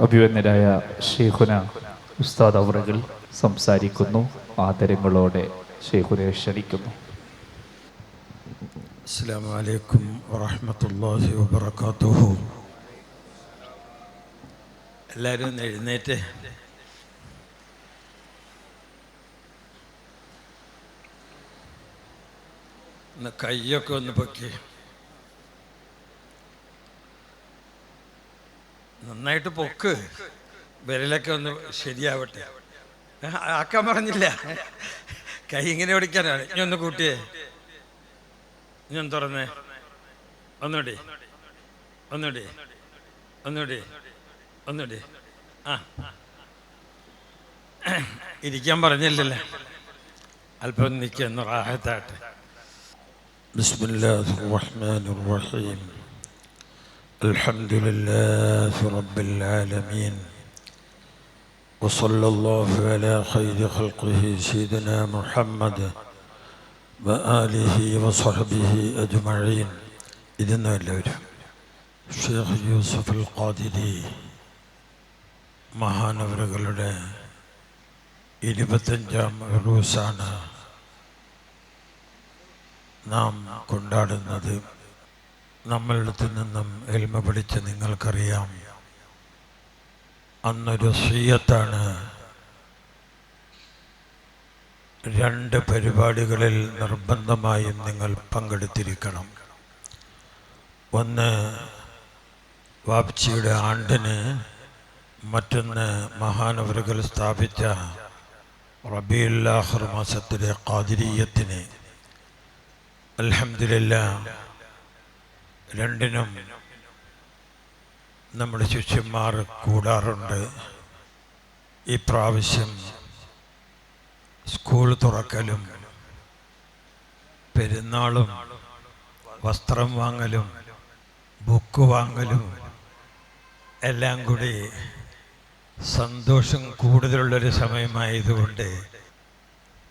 അഭിവന്യരായ ഷെയ്ഖുന ഉസ്താദ് അവറുകൾ സംസാരിക്കുന്നു. ആദരങ്ങളോടെ ഷെയ്ഖുനെ ക്ഷണിക്കുന്നു. അസ്സാം വലൈക്കും വറഹമത്തല്ലാഹി എല്ലാവരും എഴുന്നേറ്റ്. കൈയൊക്കെ ഒന്ന് പൊക്കി. നന്നായിട്ട് പൊക്ക്. വിരലൊക്കെ ഒന്ന് ശരിയാവട്ടെ. ആക്കാൻ പറഞ്ഞില്ല. കൈ ഇങ്ങനെ ഓടിക്കാനാണ് ഇനി ഒന്ന് കൂട്ടിയേ. ഒന്ന് തുറന്നേ. ഒന്നുകൂടി ഒന്നുകൂടി ഒന്നുകൂടി ഒന്നുകൂടി ആ. ഇരിക്കാൻ പറഞ്ഞില്ലല്ലേ. അല്പം നിൽക്കുന്നു റാഹത്താട്ടെ ബിസ്മില്ലാഹിർ റഹ്മാനിർ റഹീം. الحمد لله رب العالمين وصلى الله على خير خلقه سيدنا محمد وآله وصحبه أجمعين إذن എല്ലാവരും ഷേഖ് യൂസഫ് അൽ ഖാദിരി മഹാനവറുകളുടെ ഇരുപത്തഞ്ചാം റൂസാണ് നാം കൊണ്ടാടുന്നത് നമ്മളിടത്തു നിന്നും എൽമ പഠിച്ച് നിങ്ങൾക്കറിയാം. അന്നൊരു സീയത്താണ് രണ്ട് പരിപാടികളിൽ നിർബന്ധമായും നിങ്ങൾ പങ്കെടുത്തിരിക്കണം. ഒന്ന് വാപ്ചിയുടെ ആണ്ടിന് മറ്റൊന്ന് മഹാനവറുകൾ സ്ഥാപിച്ച റബിയുല്ലാഹർ മാസത്തിലെ കാതിരീയത്തിന് അൽഹംദുലില്ല രണ്ടിനും നമ്മുടെ ശിഷ്യന്മാർ കൂടാറുണ്ട്. ഈ പ്രാവശ്യം സ്കൂൾ തുറക്കലും പെരുന്നാളും വസ്ത്രം വാങ്ങലും ബുക്ക് വാങ്ങലും എല്ലാം കൂടി സന്തോഷം കൂടുതലുള്ളൊരു സമയമായതുകൊണ്ട്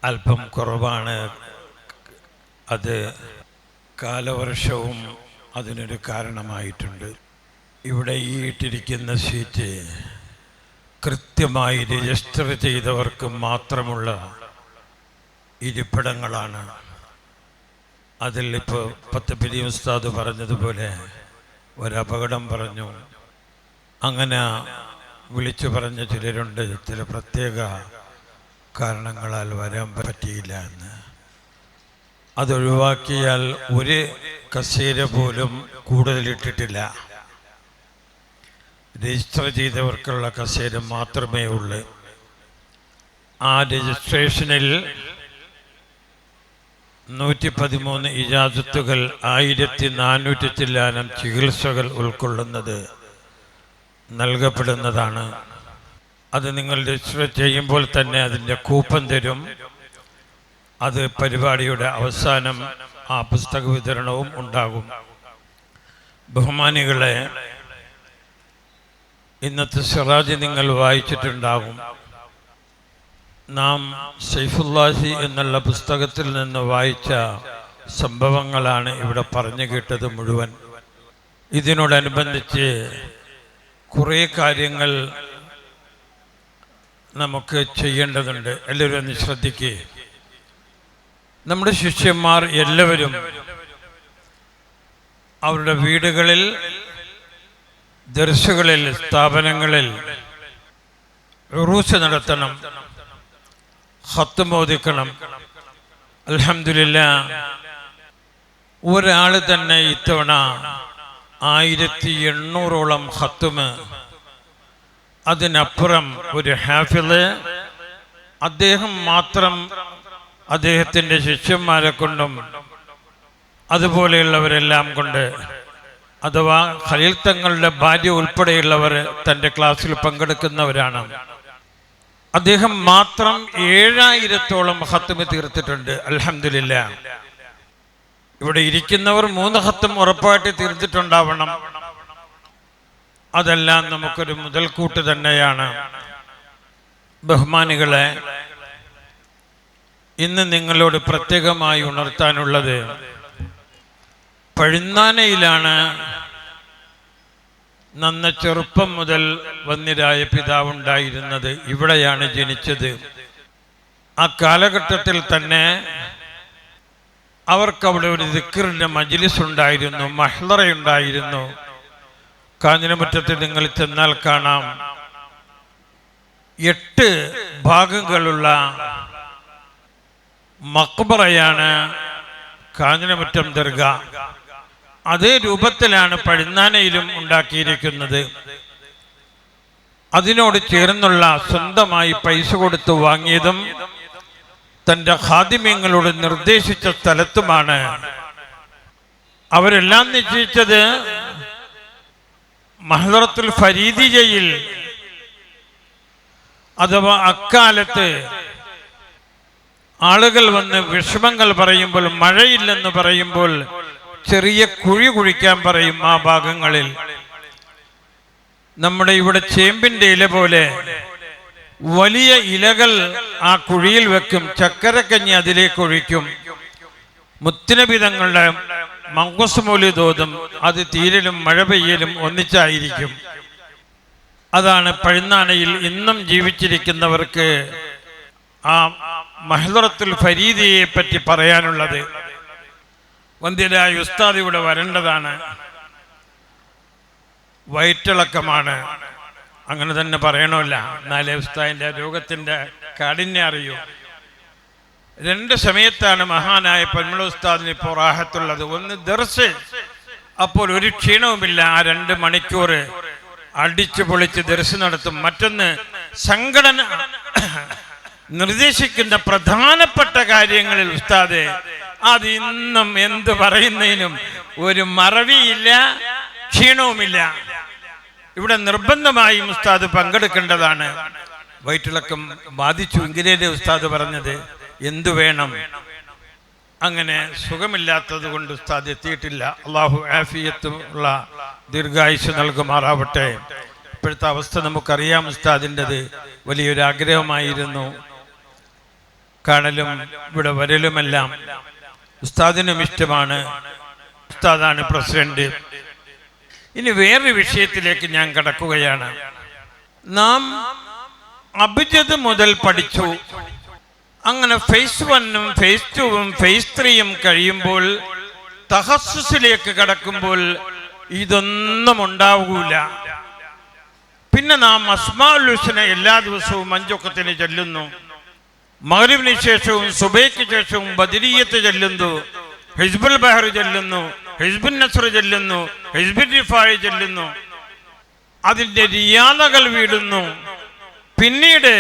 അല്പം കുറവാണ്. അത് കാലവർഷവും അതിനൊരു കാരണമായിട്ടുണ്ട്. ഇവിടെ ഈ ഇട്ടിരിക്കുന്ന സീറ്റ് കൃത്യമായി രജിസ്റ്റർ ചെയ്തവർക്ക് മാത്രമുള്ള ഇരിപ്പിടങ്ങളാണ്. അതിൽ ഇപ്പോൾ പത്ത് പിരി ഉസ്താദ് പറഞ്ഞതുപോലെ ഒരപകടം പറഞ്ഞു. അങ്ങനെ വിളിച്ചു പറഞ്ഞ ചിലരുണ്ട്. ചില പ്രത്യേക കാരണങ്ങളാൽ വരാൻ പറ്റിയില്ല എന്ന്. അതൊഴിവാക്കിയാൽ ഒരു കസേര പോലും കൂടുതലിട്ടിട്ടില്ല. രജിസ്റ്റർ ചെയ്തവർക്കുള്ള കസേര മാത്രമേ ഉള്ളൂ. ആ രജിസ്ട്രേഷനിൽ നൂറ്റി പതിമൂന്ന് ഇജാസത്തുകൾ ആയിരത്തി നാനൂറ്റി ചില്ലാനം ചികിത്സകൾ ഉൾക്കൊള്ളുന്നത് നൽകപ്പെടുന്നതാണ്. അത് നിങ്ങൾ രജിസ്റ്റർ ചെയ്യുമ്പോൾ തന്നെ അതിന്റെ കൂപ്പൺ തരും. അത് പരിപാടിയുടെ അവസാനം ആ പുസ്തക വിതരണവും ഉണ്ടാകും. ബഹുമാനികളെ ഇന്നത്തെ സിറാജ് നിങ്ങൾ വായിച്ചിട്ടുണ്ടാകും. നാം സൈഫുല്ലാഹി എന്നുള്ള പുസ്തകത്തിൽ നിന്ന് വായിച്ച സംഭവങ്ങളാണ് ഇവിടെ പറഞ്ഞു കേട്ടത് മുഴുവൻ. ഇതിനോടനുബന്ധിച്ച് കുറേ കാര്യങ്ങൾ നമുക്ക് ചെയ്യേണ്ടതുണ്ട്. എല്ലാവരും ഒന്ന് ശ്രദ്ധിക്കുക നമ്മുടെ ശിഷ്യന്മാർ എല്ലാവരും അവരുടെ വീടുകളിൽ ദർശകളിൽ സ്ഥാപനങ്ങളിൽ റൂസ് നടത്തണം ഹത്ത് മോദിക്കണം. അലഹമില്ല ഒരാൾ തന്നെ ഇത്തവണ ആയിരത്തി എണ്ണൂറോളം ഹത്തുമ് അതിനപ്പുറം ഒരു ഹാഫിൾ. അദ്ദേഹം മാത്രം അദ്ദേഹത്തിന്റെ ശിഷ്യന്മാരെ കൊണ്ടും അതുപോലെയുള്ളവരെല്ലാം കൊണ്ട് അഥവാ ഖലീൽ തങ്ങളുടെ ഭാര്യ ഉൾപ്പെടെയുള്ളവർ തന്റെ ക്ലാസ്സിൽ പങ്കെടുക്കുന്നവരാണ്. അദ്ദേഹം മാത്രം ഏഴായിരത്തോളം ഹത്തുമ തീർത്തിട്ടുണ്ട്. അലഹമില്ല ഇവിടെ ഇരിക്കുന്നവർ മൂന്ന് ഹത്തും ഉറപ്പായിട്ട് തീർത്തിട്ടുണ്ടാവണം. അതെല്ലാം നമുക്കൊരു മുതൽക്കൂട്ട് തന്നെയാണ്. ബഹുമാനികളെ ഇന്ന് നിങ്ങളോട് പ്രത്യേകമായി ഉണർത്താനുള്ളത് പഴുന്നാനയിലാണ് നന്ന ചെറുപ്പം മുതൽ വന്നിരായ പിതാവുണ്ടായിരുന്നത്. ഇവിടെയാണ് ജനിച്ചത്. ആ കാലഘട്ടത്തിൽ തന്നെ അവർക്കവിടെ ഒരു ദിക്കറിന്റെ മജിലിസ് ഉണ്ടായിരുന്നു മഹ്ലറയുണ്ടായിരുന്നു. കാഞ്ഞിരമുറ്റത്ത് നിങ്ങൾ ചെന്നാൽ കാണാം. എട്ട് ഭാഗങ്ങളുള്ള മക്ബറയാണ് കാഞ്ഞിരമുറ്റം ദർഗ. അതേ രൂപത്തിലാണ് പഴുന്നാനയിലും ഉണ്ടാക്കിയിരിക്കുന്നത്. അതിനോട് ചേർന്നുള്ള സ്വന്തമായി പൈസ കൊടുത്ത് വാങ്ങിയതും തന്റെ ഹാദിമ്യങ്ങളോട് നിർദ്ദേശിച്ച സ്ഥലത്തുമാണ്. അവരെല്ലാം നിശ്ചയിച്ചത് മഹദറത്തുൽ ഫരീദിജയിൽ അഥവാ അക്കാലത്ത് ആളുകൾ വന്ന് വിഷമങ്ങൾ പറയുമ്പോൾ മഴയില്ലെന്ന് പറയുമ്പോൾ ചെറിയ കുഴി കുഴിക്കാൻ പറയും ആ ഭാഗങ്ങളിൽ. നമ്മുടെ ഇവിടെ ചേമ്പിന്റെ ഇല പോലെ വലിയ ഇലകൾ ആ കുഴിയിൽ വെക്കും ചക്കരക്കഞ്ഞി അതിലേക്ക് ഒഴിക്കും. മുത്തിനബിതങ്ങളുടെ മങ്കുസ്മൂലി തോതും അത് തീരലും മഴ പെയ്യലും ഒന്നിച്ചായിരിക്കും. അതാണ് പഴുന്നാണയിൽ ഇന്നും ജീവിച്ചിരിക്കുന്നവർക്ക് ആ മഹദറത്തുൽ ഫരീദിയെ പറ്റി പറയാനുള്ളത് വന്ധ്യരായ ഉസ്താദ് ഇവിടെ വരേണ്ടതാണ്. വയറ്റിളക്കമാണ്. അങ്ങനെ തന്നെ പറയണമല്ല. എന്നാലേ ഉസ്താദിന്റെ രോഗത്തിന്റെ കാഠിന്യം അറിയൂ. രണ്ട് സമയത്താണ് മഹാനായ പന്മള ഉസ്താദിന് ഇപ്പോൾ റാഹത്തുള്ളത്. ഒന്ന് ദർശ് അപ്പോൾ ഒരു ക്ഷീണവുമില്ല. ആ രണ്ട് മണിക്കൂർ അടിച്ചു പൊളിച്ച് ദർശ് നടത്തും. മറ്റൊന്ന് സംഘടന നിർദ്ദേശിക്കുന്ന പ്രധാനപ്പെട്ട കാര്യങ്ങളിൽ ഉസ്താദ് അത് ഇന്നും എന്ത് പറയുന്നതിനും ഒരു മറവിയില്ല ക്ഷീണവുമില്ല. ഇവിടെ നിർബന്ധമായും ഉസ്താദ് പങ്കെടുക്കേണ്ടതാണ്. വയറ്റിളക്കം ബാധിച്ചു എങ്കിലേ ഉസ്താദ് പറഞ്ഞത്? എന്തു വേണം? അങ്ങനെ സുഖമില്ലാത്തത് കൊണ്ട് ഉസ്താദ് എത്തിയിട്ടില്ല. അള്ളാഹു ആഫിയത്തുള്ള ദീർഘായുസ് നൽകുമാറാവട്ടെ. ഇപ്പോഴത്തെ അവസ്ഥ നമുക്കറിയാം ഉസ്താദിന്റെത് വലിയൊരു ആഗ്രഹമായിരുന്നു കാണലും ഇവിടെ വരലുമെല്ലാം ഉസ്താദിനും ഇഷ്ടമാണ്. ഉസ്താദാണ് പ്രസിഡന്റ്. ഇനി വേറൊരു വിഷയത്തിലേക്ക് ഞാൻ കടക്കുകയാണ്. നാം അഭിജത് മുതൽ പഠിച്ചു. അങ്ങനെ ഫേസ് വണ്ണും ഫേസ് ടുവും ഫേസ് ത്രീയും കഴിയുമ്പോൾ തഹസ്സുസിലേക്ക് കടക്കുമ്പോൾ ഇതൊന്നും ഉണ്ടാവൂല. പിന്നെ നാം അസ്മാഉൽ ഹുസ്ന എല്ലാ ദിവസവും അഞ്ചൊക്കത്തിന് ചെല്ലുന്നു. മഗ്രിബിന് ശേഷവും സുബൈക്ക് ശേഷവും ബദരീയത്ത് ചെല്ലുന്നു. ഹിസ്ബുൽ ബഹർ ചെല്ലുന്നു. ഹിസ്ബുൽ നസർ ചെല്ലുന്നു. ഹിസ്ബുൽ റിഫായ് ചെല്ലുന്നു. അതിന്റെ റിയാദകൾ വീടുന്നു. പിന്നീട്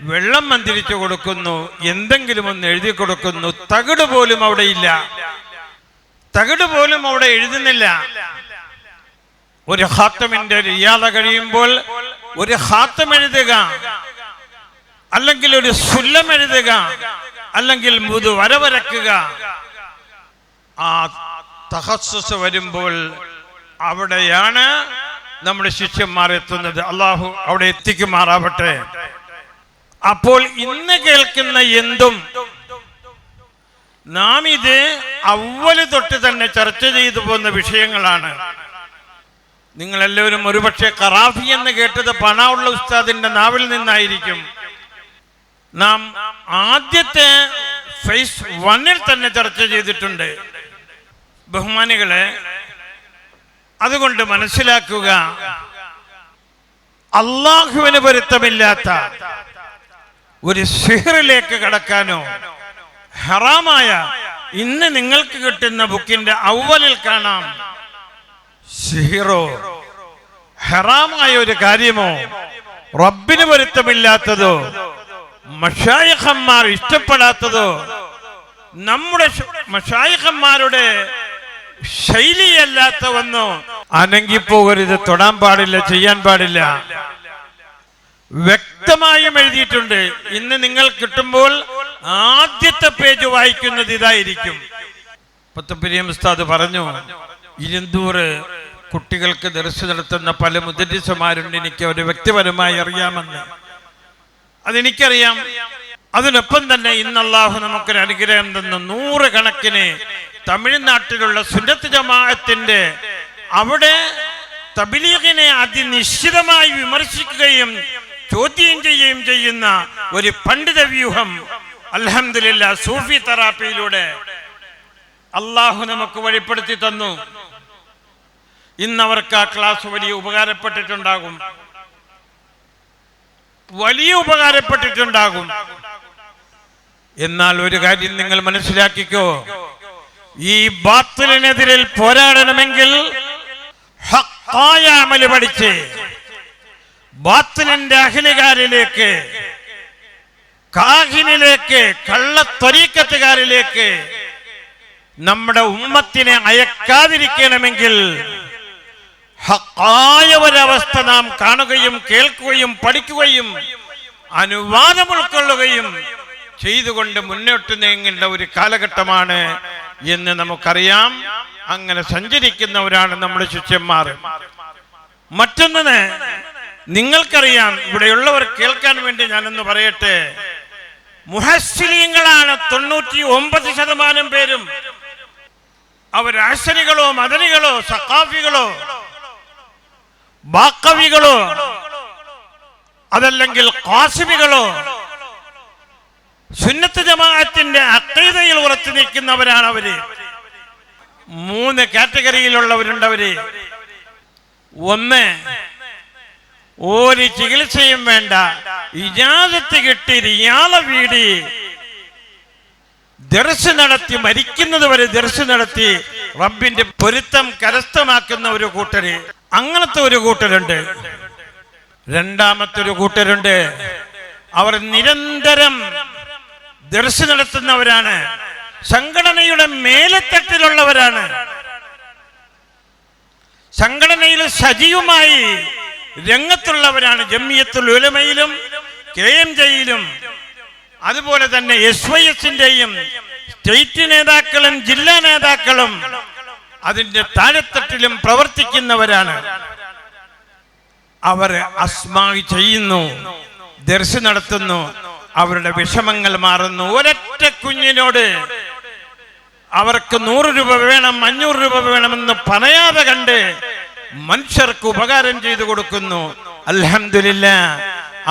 വെള്ളം മന്തിരിച്ചു കൊടുക്കുന്നു. എന്തെങ്കിലും ഒന്ന് എഴുതി കൊടുക്കുന്നു. തകിട് പോലും അവിടെ ഇല്ല. തകിട് പോലും അവിടെ എഴുതുന്നില്ല. ഒരു ഹാത്തമിന്റെ റിയാദ കഴിയുമ്പോൾ ഒരു ഹാത്തം എഴുതുക. അല്ലെങ്കിൽ ഒരു സുല്ലം എഴുതുക അല്ലെങ്കിൽ മുതു വരവരക്കുക ആ തഹസ്സസ് വരുമ്പോൾ അവിടെയാണ് നമ്മുടെ ശിഷ്യന്മാർ എത്തുന്നത്. അള്ളാഹു അവിടെ എത്തിക്കുമാറാവട്ടെ. അപ്പോൾ ഇന്ന് കേൾക്കുന്ന എന്തും നാം ഇത് അവൽ തൊട്ട് തന്നെ ചർച്ച ചെയ്തു പോകുന്ന വിഷയങ്ങളാണ്. നിങ്ങളെല്ലാവരും ഒരുപക്ഷെ കറാഫി എന്ന് കേട്ടത് പണമുള്ള ഉസ്താദിന്റെ നാവിൽ നിന്നായിരിക്കും. നാം ആദ്യത്തെ ഫേസ് വണ്ണിൽ തന്നെ ചർച്ച ചെയ്തിട്ടുണ്ട്. ബഹുമാനികളെ അതുകൊണ്ട് മനസ്സിലാക്കുക അള്ളാഹുവിന് പൊരുത്തമില്ലാത്ത ഒരു സിഹറിലേക്ക് കടക്കാനോ ഹറാമായ ഇന്ന് നിങ്ങൾക്ക് കിട്ടുന്ന ബുക്കിന്റെ ഔവലിൽ കാണാം. സിഹിറോ ഹറാമായ ഒരു കാര്യമോ റബ്ബിന് പൊരുത്തമില്ലാത്തതോ മഷായഖന്മാർ ഇഷ്ടപ്പെടാത്തതോ? നമ്മുടെ മഷായഹന്മാരുടെ ശൈലിയല്ലാത്ത ഒന്നോ അനങ്ങിപ്പോകരുത് തൊടാൻ പാടില്ല ചെയ്യാൻ പാടില്ല. വ്യക്തമായും എഴുതിയിട്ടുണ്ട്. ഇന്ന് നിങ്ങൾ കിട്ടുമ്പോൾ ആദ്യത്തെ പേജ് വായിക്കുന്നത് ഇതായിരിക്കും. പത്തപ്പിരിയം ഉസ്താദ് പറഞ്ഞു ഇരുന്നൂറ് കുട്ടികൾക്ക് ദർശനം നടത്തുന്ന പല മുദ്രസമാരുണ്ട്. എനിക്ക് ഒരു വ്യക്തിപരമായി അറിയാമെന്ന്. അതെനിക്കറിയാം. അതിനൊപ്പം തന്നെ ഇന്ന് അള്ളാഹു നമുക്കൊരു അനുഗ്രഹം തന്ന. നൂറ് കണക്കിന് തമിഴ്നാട്ടിലുള്ള സുന്നത്ത് ജമാഅത്തിന്റെ അവിടെ തബിലീഖിനെ അതിനിശ്ചിതമായി വിമർശിക്കുകയും ചോദ്യം ചെയ്യുകയും ചെയ്യുന്ന ഒരു പണ്ഡിത വ്യൂഹം അലഹമില്ല സൂഫി തെറാപ്പിയിലൂടെ അള്ളാഹു നമുക്ക് വഴിപ്പെടുത്തി തന്നു. ഇന്നവർക്ക് ആ ക്ലാസ് വലിയ ഉപകാരപ്പെട്ടിട്ടുണ്ടാകും. വലിയ ഉപകാരപ്പെട്ടിട്ടുണ്ടാകും. എന്നാൽ ഒരു കാര്യം നിങ്ങൾ മനസ്സിലാക്കിക്കോ. ഈ ബാത്തിലിനെതിരിൽ പോരാടണമെങ്കിൽ അമൽ പഠിച്ച് ബാത്തിലിന്റെ അഖിലുകാരിലേക്ക് കാഹിനിലേക്ക് കള്ളത്വരീക്കത്തുകാരിലേക്ക് നമ്മുടെ ഉമ്മത്തിനെ അയക്കാതിരിക്കണമെങ്കിൽ ഹക്കായ ഒരവസ്ഥ നാം കാണുകയും കേൾക്കുകയും പഠിക്കുകയും അനുവാദം ഉൾക്കൊള്ളുകയും ചെയ്തുകൊണ്ട് മുന്നോട്ട് നീങ്ങേണ്ട ഒരു കാലഘട്ടമാണ് എന്ന് നമുക്കറിയാം. അങ്ങനെ സഞ്ചരിക്കുന്നവരാണ് നമ്മുടെ ശിഷ്യന്മാർ. മറ്റൊന്നിന് നിങ്ങൾക്കറിയാം ഇവിടെയുള്ളവർ കേൾക്കാൻ വേണ്ടി ഞാനൊന്ന് പറയട്ടെ. മുഹസ്ലിങ്ങളാണ് തൊണ്ണൂറ്റി ഒമ്പത് ശതമാനം പേരും. അവർ ആശനികളോ മദനികളോ സഖാഫികളോ ബാക്കവികളോ? അതല്ലെങ്കിൽ കാസിമികളോ സുന്നത്ത് ജമാഅത്തിന്റെ അക്കൈതയിൽ ഉറച്ചു നിൽക്കുന്നവരാണ് അവർ. മൂന്ന് കാറ്റഗറിയിലുള്ളവരുണ്ടവര്. ഒന്ന് ഒരു ചികിത്സയും വേണ്ട. ഇജാസത്ത് കിട്ടി റിയാള വീടി. ദർശ നടത്തി മരിക്കുന്നത് വരെ ദർശ നടത്തി റബ്ബിന്റെ പൊരുത്തം കരസ്ഥമാക്കുന്ന ഒരു കൂട്ടര്. അങ്ങനത്തെ ഒരു കൂട്ടരുണ്ട്. രണ്ടാമത്തെ ഒരു കൂട്ടരുണ്ട്. അവർ നിരന്തരം ദർശനം നടത്തുന്നവരാണ്. സംഘടനയുടെ മേലത്തട്ടിലുള്ളവരാണ്. സംഘടനയിൽ സജീവമായി രംഗത്തുള്ളവരാണ്. ജമ്മിയത്തുൽ ഉലമയിലും കെ എം ജയിലും അതുപോലെ തന്നെ എസ് വൈ എസിന്റെയും സ്റ്റേറ്റ് നേതാക്കളും ജില്ലാ നേതാക്കളും അതിന്റെ താഴെത്തട്ടിലും പ്രവർത്തിക്കുന്നവരാണ്. അവർ അസ്മായി ചെയ്യുന്നു ദർശി നടത്തുന്നു അവരുടെ വിഷമങ്ങൾ മാറുന്നു. ഒരൊറ്റ കുഞ്ഞിനോട് അവർക്ക് നൂറ് രൂപ വേണം അഞ്ഞൂറ് രൂപ വേണമെന്ന് പറയാതെ കണ്ട് മനുഷ്യർക്ക് ഉപകാരം ചെയ്തു കൊടുക്കുന്നു. അലഹമില്ല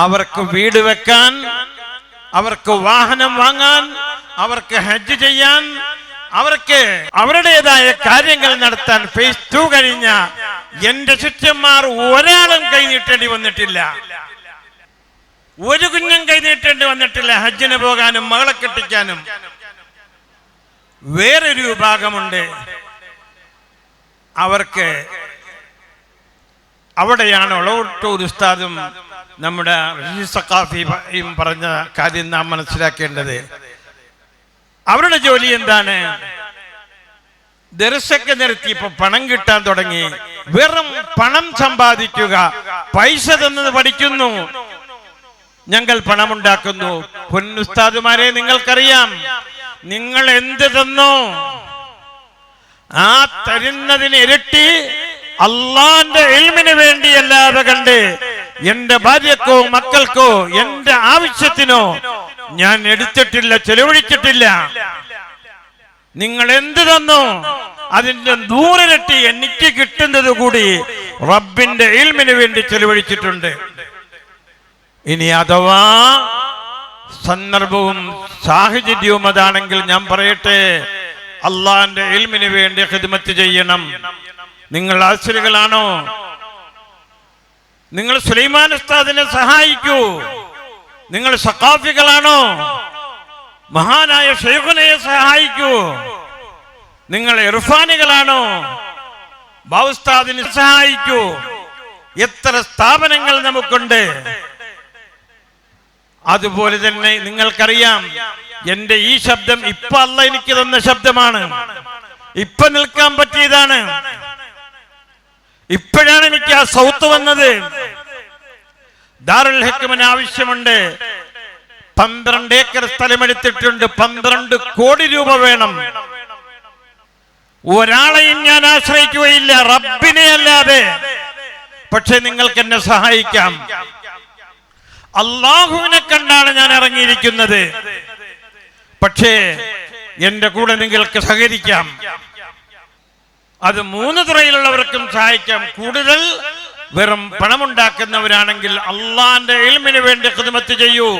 അവർക്ക് വീട് വെക്കാൻ അവർക്ക് വാഹനം വാങ്ങാൻ അവർക്ക് ഹജ്ജ് ചെയ്യാൻ അവർക്ക് അവരുടേതായ കാര്യങ്ങൾ നടത്താൻ ഫേസ് ടു കഴിഞ്ഞ എന്റെ ശിഷ്യന്മാർ ഒരാളും കൈനീട്ടേണ്ടി വന്നിട്ടില്ല. ഒരു കുഞ്ഞും കൈനീട്ടേണ്ടി വന്നിട്ടില്ല ഹജ്ജിന് പോകാനും മകളെ കെട്ടിക്കാനും. വേറൊരു വിഭാഗമുണ്ട്. അവർക്ക് അവിടെയാണ് ഒളവട്ടൂർ ഉസ്താദും നമ്മുടെ സക്കാഫിയും പറഞ്ഞ കാര്യം നാം മനസ്സിലാക്കേണ്ടത്. അവരുടെ ജോലി എന്താണ്? ദർശക്ക് നിരത്തി ഇപ്പൊ പണം കിട്ടാൻ തുടങ്ങി. വെറും പണം സമ്പാദിക്കുക. പൈസ തന്നത് പഠിക്കുന്നു. ഞങ്ങൾ പണമുണ്ടാക്കുന്നു. പൊന്നുസ്താദുമാരെ നിങ്ങൾക്കറിയാം. നിങ്ങൾ എന്ത് തന്നോ ആ തരുന്നതിന് ഇരട്ടി അള്ളാന്റെ എൽമിന് വേണ്ടിയല്ലാതെ കണ്ട് എന്റെ ഭാര്യക്കോ മക്കൾക്കോ എന്റെ ആവശ്യത്തിനോ ഞാൻ എടുത്തിട്ടില്ല ചെലവഴിച്ചിട്ടില്ല. നിങ്ങൾ എന്ത് തന്നു? അതിന്റെ നൂറിരട്ടി എനിക്ക് കിട്ടുന്നത് കൂടി റബ്ബിന്റെ ഇൽമിന് വേണ്ടി ചെലവഴിച്ചിട്ടുണ്ട്. ഇനി അഥവാ സന്ദർഭവും സാഹചര്യവും അതാണെങ്കിൽ ഞാൻ പറയട്ടെ അള്ളാന്റെ ഇൽമിന് വേണ്ടി ഹിദ്മത്ത് ചെയ്യണം. നിങ്ങൾ ആശ്രികളാണോ നിങ്ങൾ സുലൈമാൻ ഉസ്താദിനെ സഹായിക്കൂ. നിങ്ങൾ സക്കാഫികളാണോ മഹാനായ ഷെയ്ഖുനയെ സഹായിക്കൂ. നിങ്ങൾ ഇർഫാനികളാണോ? ബാവുസ്താദിനെ സഹായിക്കൂ. എത്ര സ്ഥാപനങ്ങൾ നമുക്കുണ്ട്. അതുപോലെ തന്നെ നിങ്ങൾക്കറിയാം എന്റെ ഈ ശബ്ദം ഇപ്പൊ അല്ല എനിക്ക് തന്ന ശബ്ദമാണ്. ഇപ്പൊ നിൽക്കാൻ പറ്റിയതാണ്. ഇപ്പോഴാണ് എനിക്ക് ആ സൗത്ത് വന്നത്. ദാറുൽ ഹെക്കുമിന് ആവശ്യമുണ്ട്. പന്ത്രണ്ട് ഏക്കർ സ്ഥലമെടുത്തിട്ടുണ്ട് പന്ത്രണ്ട് കോടി രൂപ വേണം. ഒരാളെയും ഞാൻ ആശ്രയിക്കുകയില്ല. റബ്ബിനെ അല്ലാതെ പക്ഷെ നിങ്ങൾക്ക് എന്നെ സഹായിക്കാം. അള്ളാഹുവിനെ കണ്ടാണ് ഞാൻ ഇറങ്ങിയിരിക്കുന്നത്. പക്ഷേ എന്റെ കൂടെ നിങ്ങൾക്ക് സഹകരിക്കാം. അത് മൂന്ന് തുറയിലുള്ളവർക്കും സഹായിക്കാം. കൂടുതൽ വെറും പണമുണ്ടാക്കുന്നവരാണെങ്കിൽ അള്ളാന്റെ എൽമിന് വേണ്ടി ഖിദ്മത്ത് ചെയ്യൂ.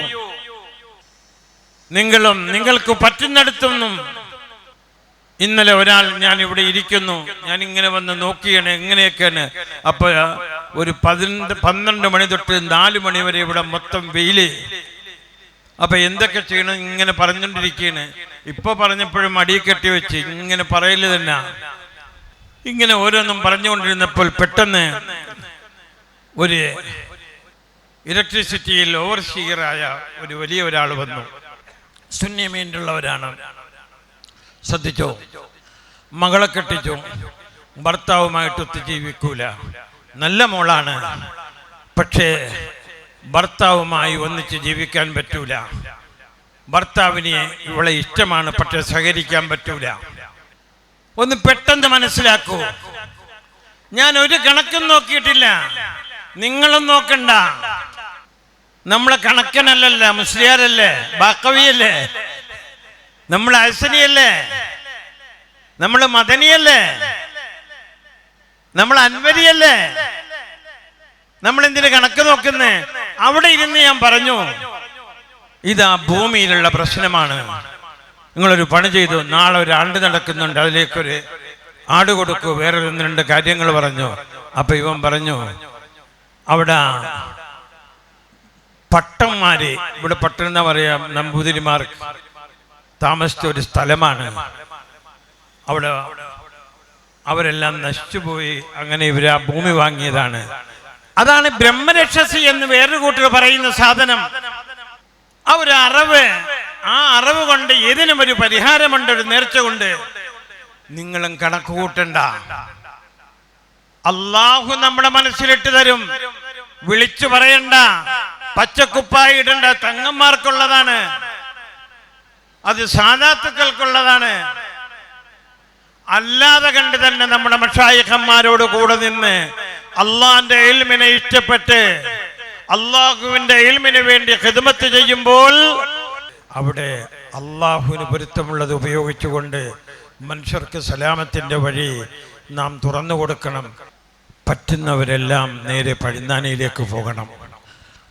നിങ്ങളും നിങ്ങൾക്ക് പറ്റുന്നിടത്തൊന്നും ഇന്നലെ ഒരാൾ ഞാൻ ഇവിടെ ഇരിക്കുന്നു. ഞാൻ ഇങ്ങനെ വന്ന് നോക്കിയാണ് എങ്ങനെയൊക്കെയാണ്. അപ്പൊ ഒരു പതിനൊന്ന് പന്ത്രണ്ട് മണി തൊട്ട് നാല് മണി വരെ ഇവിടെ മൊത്തം വെയിൽ. അപ്പൊ എന്തൊക്കെ ചെയ്യണം ഇങ്ങനെ പറഞ്ഞുകൊണ്ടിരിക്കുകയാണ് ഇപ്പൊ പറഞ്ഞപ്പോഴും അടിയെ കെട്ടി വെച്ച് ഇങ്ങനെ പറയൽ തന്നെ. ഇങ്ങനെ ഓരോന്നും പറഞ്ഞുകൊണ്ടിരുന്നപ്പോൾ പെട്ടെന്ന് ഒരു ഇലക്ട്രിസിറ്റിയിൽ ഓവർസീയറായ ഒരു വലിയ ഒരാൾ വന്നു. ശൂന്യമീണ്ടുള്ളവരാണ് ശ്രദ്ധിച്ചോ? മകളെ കെട്ടിച്ചു. ഭർത്താവുമായിട്ട് ഒത്തുജീവിക്കൂല നല്ല മോളാണ്. പക്ഷേ ഭർത്താവുമായി ഒന്നിച്ച് ജീവിക്കാൻ പറ്റൂല. ഭർത്താവിനെ ഇവളെ ഇഷ്ടമാണ് പക്ഷെ സഹകരിക്കാൻ പറ്റൂല. ഒന്ന് പെട്ടെന്ന് മനസ്സിലാക്കൂ. ഞാൻ ഒരു കണക്കും നോക്കിയിട്ടില്ല. നിങ്ങളും നോക്കണ്ട. നമ്മളെ കണക്കനല്ലല്ല മുസ്ലിയാരല്ലേ ബാക്കവിയല്ലേ? നമ്മളെ അസനിയല്ലേ നമ്മൾ മദനിയല്ലേ? നമ്മൾ അൻവരിയല്ലേ? നമ്മൾ എന്തിനു കണക്ക് നോക്കുന്നേ? അവിടെ ഇരുന്ന് ഞാൻ പറഞ്ഞു ഇതാ ഭൂമിയിലുള്ള പ്രശ്നമാണ്. നിങ്ങളൊരു പണി ചെയ്തു നാളെ ഒരു ആണ്ട് നടക്കുന്നുണ്ട് അതിലേക്കൊരു ആട് കൊടുക്കൂ. വേറെ ഒന്ന് രണ്ട് കാര്യങ്ങൾ പറഞ്ഞു. അപ്പൊ ഇവൻ പറഞ്ഞു അവിടെ പട്ടന്മാര് ഇവിടെ പട്ടം എന്നാ പറയാ നമ്പൂതിരിമാർ താമസിച്ച ഒരു സ്ഥലമാണ്. അവിടെ അവരെല്ലാം നശിച്ചുപോയി അങ്ങനെ ഇവർ ആ ഭൂമി വാങ്ങിയതാണ്. അതാണ് ബ്രഹ്മരക്ഷസി എന്ന് വേറൊരു കൂട്ടർ പറയുന്ന സാധനം. ആ ഒരു അറിവ് ആ അറിവ് കൊണ്ട് ഏതിനും ഒരു പരിഹാരമുണ്ട് ഒരു നേർച്ച കൊണ്ട്. നിങ്ങളും കണക്ക് കൂട്ടണ്ട അള്ളാഹു നമ്മുടെ മനസ്സിലിട്ട് തരും. വിളിച്ചു പറയണ്ട. പച്ചക്കുപ്പായി ഇടണ്ട തങ്ങന്മാർക്കുള്ളതാണ്. അത് സാധാത്തുക്കൾക്കുള്ളതാണ്. അല്ലാതെ കണ്ട് തന്നെ നമ്മുടെ മഷായിഖന്മാരോട് കൂടെ നിന്ന് അള്ളാന്റെ എൽമിനെ ഇഷ്ടപ്പെട്ട് അള്ളാഹുവിന്റെ എൽമിന് വേണ്ടി ഹിദ്മത്ത് ചെയ്യുമ്പോൾ അവിടെ അള്ളാഹുവിന് പൊരുത്തമുള്ളത് ഉപയോഗിച്ചുകൊണ്ട് മനുഷ്യർക്ക് സലാമത്തിന്റെ വഴി നാം തുറന്നു കൊടുക്കണം. പറ്റുന്നവരെല്ലാം നേരെ പഴുന്നാനയിലേക്ക് പോകണം.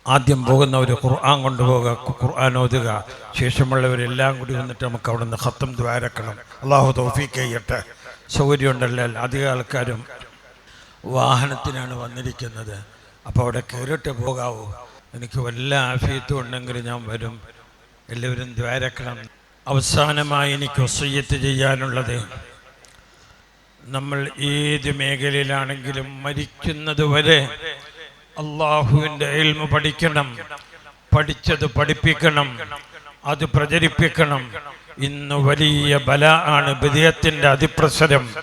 ആദ്യം പോകുന്നവർ ഖുർആൻ കൊണ്ടുപോകുക ഖുർആൻ ഓതുക. ശേഷമുള്ളവരെല്ലാം കൂടി വന്നിട്ട് നമുക്ക് അവിടെ നിന്ന് ഹത്തം ദ്വാരക്കണം. അള്ളാഹു തോഫിക്ക് ചെയ്യട്ടെ. സൗകര്യമുണ്ടല്ലോ അധിക ആൾക്കാരും വാഹനത്തിനാണ് വന്നിരിക്കുന്നത്. അപ്പോൾ അവിടെ കയറിട്ട് പോകാവൂ. എനിക്ക് വല്ല ആഫിയത്തും ഉണ്ടെങ്കിൽ ഞാൻ വരും. എല്ലാവരും ദ്വാരക്കണം. അവസാനമായി എനിക്ക് ഒസയ്യത്ത് ചെയ്യാനുള്ളത് നമ്മൾ ഏത് മേഖലയിലാണെങ്കിലും മരിക്കുന്നത് വരെ അള്ളാഹുവിന്റെ എൽമ പഠിക്കണം പഠിച്ചത് പഠിപ്പിക്കണം അത് പ്രചരിപ്പിക്കണം. ഇന്ന് വലിയ ബല ആണ് ബിദയത്തിന്റെ അതിപ്രസരം.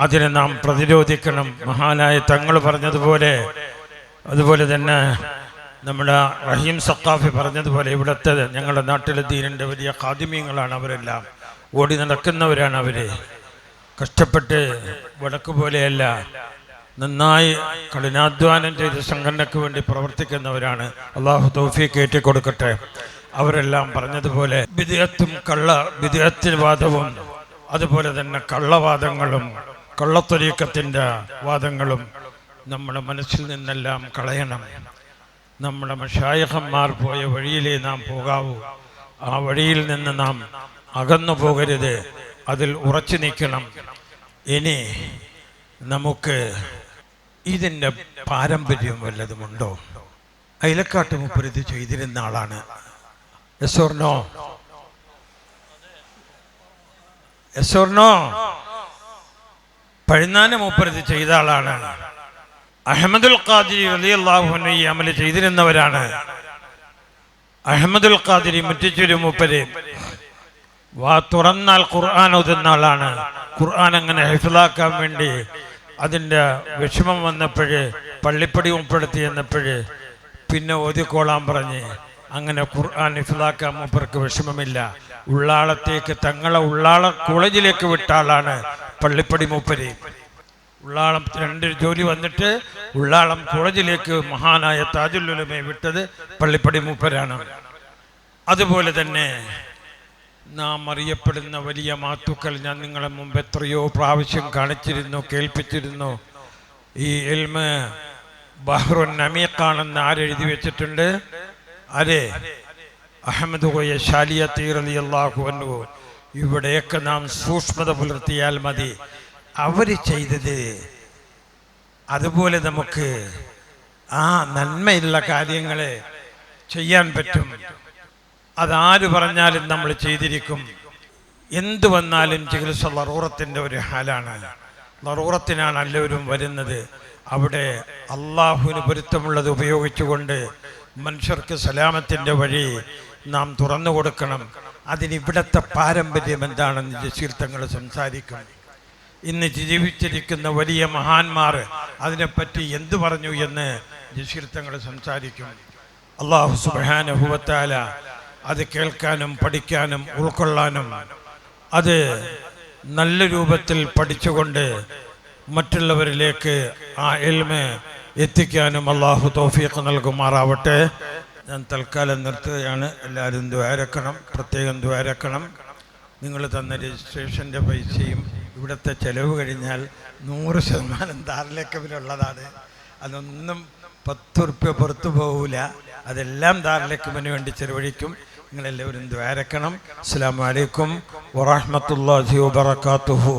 അതിനെ നാം പ്രതിരോധിക്കണം. മഹാനായ തങ്ങൾ പറഞ്ഞതുപോലെ അതുപോലെ തന്നെ നമ്മുടെ റഹീം സത്താഫി പറഞ്ഞതുപോലെ ഇവിടുത്തെ ഞങ്ങളുടെ നാട്ടിലെ ദീനിന്റെ വലിയ കാതിമ്യങ്ങളാണ് അവരെല്ലാം. ഓടി നടക്കുന്നവരാണ് അവർ. കഷ്ടപ്പെട്ട് വടക്ക് പോലെയല്ല നന്നായി കഠിനാധ്വാനം ചെയ്ത് സംഘടനയ്ക്ക് വേണ്ടി പ്രവർത്തിക്കുന്നവരാണ്. അള്ളാഹു തൗഫീഖ് കയറ്റി കൊടുക്കട്ടെ അവരെല്ലാം പറഞ്ഞതുപോലെ വിദേഹത്തും കള്ള വിദേഹത്തിന് വാദവും അതുപോലെ തന്നെ കള്ളവാദങ്ങളും കള്ളത്തൊരീക്കത്തിന്റെ വാദങ്ങളും നമ്മുടെ മനസ്സിൽ നിന്നെല്ലാം കളയണം. നമ്മുടെ മഷായഹന്മാർ പോയ വഴിയിലേ നാം പോകാവൂ. ആ വഴിയിൽ നിന്ന് നാം അകന്നു പോകരുത് അതിൽ ഉറച്ചു നിൽക്കണം. ഇനി നമുക്ക് ഇതിന്റെ പാരമ്പര്യം വല്ലതുമുണ്ടോ? അയിലക്കാട്ട് മുപ്പരുത് ചെയ്തിരുന്ന ആളാണ്. യസോർണോ യസോർണോ പഴുന്നാന മൂപ്പരുത് ചെയ്ത ആളാണ്. അഹമ്മദുൽ ഖാദിരി റളിയല്ലാഹു ഈ അമൽ ചെയ്തിരുന്നവരാണ്. അഹമ്മദുൽ ഖാദിരി മുറ്റിച്ചൊരു മൂപ്പര്. വാ തുറന്നാൽ ഖുർആൻ ഓതുന്ന ആളാണ്. ഖുർആൻ അങ്ങനെ ഹിഫിലാക്കാൻ വേണ്ടി അതിന്റെ വിഷമം വന്നപ്പോഴ് പള്ളിപ്പടി ഉൾപ്പെടുത്തി എന്നപ്പോഴ് പിന്നെ ഓതിക്കോളാൻ പറഞ്ഞ് അങ്ങനെ ഖുർആൻ ഹിഫിലാക്കാൻ മൂപ്പർക്ക് വിഷമമില്ല. ഉള്ളാളത്തേക്ക് തങ്ങളെ ഉള്ളാള കോളേജിലേക്ക് വിട്ട ആളാണ് പള്ളിപ്പടി മൂപ്പര്. ഉള്ളാളം രണ്ട് ജോലി വന്നിട്ട് ഉള്ളാളം കോളേജിലേക്ക് മഹാനായ താജുല്ലുലമെ വിട്ടത് പള്ളിപ്പടി മൂപ്പരാണ്. അതുപോലെ തന്നെ നാം അറിയപ്പെടുന്ന വലിയ മാത്തുക്കൾ ഞാൻ നിങ്ങളെ മുമ്പ് എത്രയോ പ്രാവശ്യം കാണിച്ചിരുന്നു കേൾപ്പിച്ചിരുന്നു. ഈ എൽമ് ബഹ്റുൻ നമീഖാണെന്ന് ആരെഴുതി വെച്ചിട്ടുണ്ട്? അതെ അഹമ്മദ് കോയ ഷാലിയ തീറലി അള്ളാഹു ഇവിടെയൊക്കെ നാം സൂക്ഷ്മത പുലർത്തിയാൽ മതി. അവർ ചെയ്തത്. അതുപോലെ നമുക്ക് ആ നന്മയുള്ള കാര്യങ്ങളെ ചെയ്യാൻ പറ്റും. അതാര് പറഞ്ഞാലും നമ്മൾ ചെയ്തിരിക്കും. എന്തു വന്നാലും ചികിത്സ ലറൂറത്തിന്റെ ഒരു ഹാലാണ്. ലറൂറത്തിനാണ് എല്ലാവരും വരുന്നത്. അവിടെ അള്ളാഹുവിന് പൊരുത്തമുള്ളത് ഉപയോഗിച്ചുകൊണ്ട് മനുഷ്യർക്ക് സലാമത്തിന്റെ വഴി നാം തുറന്നു കൊടുക്കണം. അതിനിവിടത്തെ പാരമ്പര്യം എന്താണെന്ന് ജസീർ സംസാരിക്കണം സംസാരിക്കും. ഇന്ന് ജീവിച്ചിരിക്കുന്ന വലിയ മഹാന്മാർ അതിനെപ്പറ്റി എന്തു പറഞ്ഞു എന്ന് ജശീർത്തങ്ങൾ തങ്ങൾ സംസാരിക്കും. അള്ളാഹു സുബാനുഭവത്താല അത് കേൾക്കാനും പഠിക്കാനും ഉൾക്കൊള്ളാനും അത് നല്ല രൂപത്തിൽ പഠിച്ചുകൊണ്ട് മറ്റുള്ളവരിലേക്ക് ആ എൽമ എത്തിക്കാനും അള്ളാഹു തോഫിയൊക്കെ നൽകുമാറാവട്ടെ. ഞാൻ തൽക്കാലം നിർത്തുകയാണ്. എല്ലാവരും ദ്വാരക്കണം പ്രത്യേകം ദ്വാരക്കണം നിങ്ങൾ തന്ന രജിസ്ട്രേഷന്റെ പൈസയും ഇവിടുത്തെ ചെലവ് കഴിഞ്ഞാൽ നൂറ് ശതമാനം ദാറിലേക്കമിലുള്ളതാണ് അതൊന്നും പത്ത് ഉറുപ്പ്യ പുറത്തു പോകില്ല അതെല്ലാം ദാറിലേക്കമിന് വേണ്ടി ചെലവഴിക്കും. നിങ്ങളെല്ലാവരും ദ്വാരക്കണം. അസ്സാം വലൈക്കും വറഹമത്തല്ലാഹി വാബർക്കാത്തുഹു